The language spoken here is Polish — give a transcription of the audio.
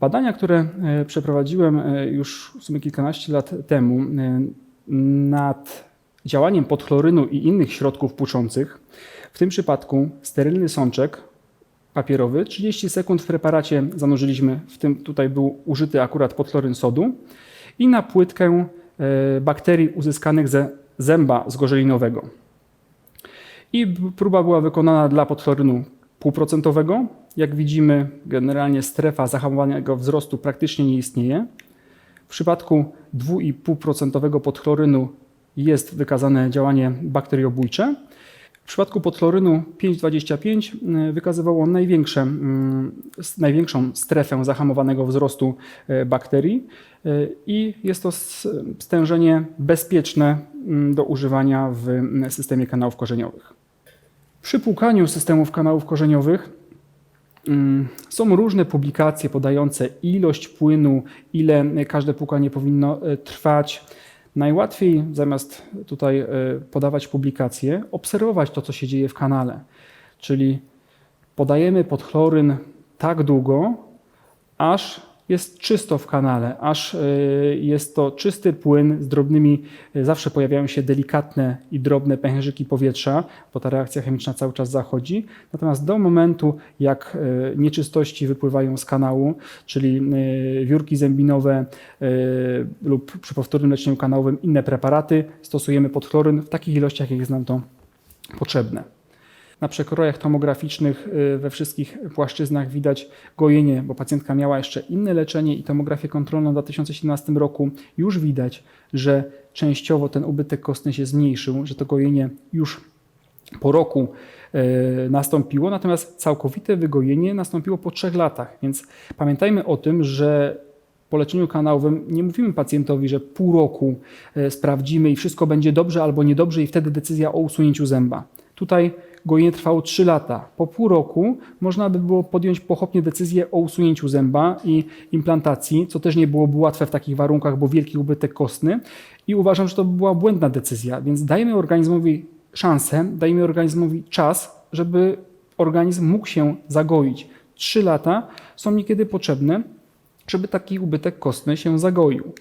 Badania, które e, przeprowadziłem e, już w sumie kilkanaście lat temu e, nad działaniem podchlorynu i innych środków płuczących, w tym przypadku sterylny sączek papierowy, 30 sekund w preparacie zanurzyliśmy, w tym tutaj był użyty akurat podchloryn sodu i na płytkę bakterii uzyskanych ze zęba zgorzelinowego. I próba była wykonana dla podchlorynu półprocentowego. Jak widzimy, generalnie strefa zahamowanego wzrostu praktycznie nie istnieje. W przypadku 2,5% podchlorynu jest wykazane działanie bakteriobójcze. W przypadku podchlorynu 5,25 y, wykazywało największe, mm, największą strefę zahamowanego wzrostu y, bakterii y, i jest to stężenie bezpieczne mm, do używania w systemie kanałów korzeniowych. Przy płukaniu systemów kanałów korzeniowych mm, są różne publikacje podające ilość płynu, ile każde płukanie powinno e, trwać. Najłatwiej zamiast tutaj e, podawać publikacje, obserwować to, co się dzieje w kanale. Czyli podajemy podchloryn tak długo, aż jest czysto w kanale, aż e, jest to czysty płyn z drobnymi, e, zawsze pojawiają się delikatne i drobne pęcherzyki powietrza, bo ta reakcja chemiczna cały czas zachodzi. Natomiast do momentu, jak e, nieczystości wypływają z kanału, czyli wiórki zębinowe lub przy powtórnym leczeniu kanałowym inne preparaty, stosujemy podchloryn w takich ilościach, jak jest nam to potrzebne. Na przekrojach tomograficznych y, we wszystkich płaszczyznach widać gojenie, bo pacjentka miała jeszcze inne leczenie i tomografię kontrolną w 2017 roku. Już widać, że częściowo ten ubytek kostny się zmniejszył, że to gojenie już po roku y, nastąpiło, natomiast całkowite wygojenie nastąpiło po trzech latach. Więc pamiętajmy o tym, że po leczeniu kanałowym nie mówimy pacjentowi, że pół roku e, sprawdzimy i wszystko będzie dobrze albo niedobrze i wtedy decyzja o usunięciu zęba. Tutaj gojenie trwało 3 lata. Po pół roku można by było podjąć pochopnie decyzję o usunięciu zęba i implantacji, co też nie byłoby łatwe w takich warunkach, bo wielki ubytek kostny i uważam, że to by była błędna decyzja, więc dajmy organizmowi szansę, dajmy organizmowi czas, żeby organizm mógł się zagoić. 3 lata są niekiedy potrzebne, żeby taki ubytek kostny się zagoił.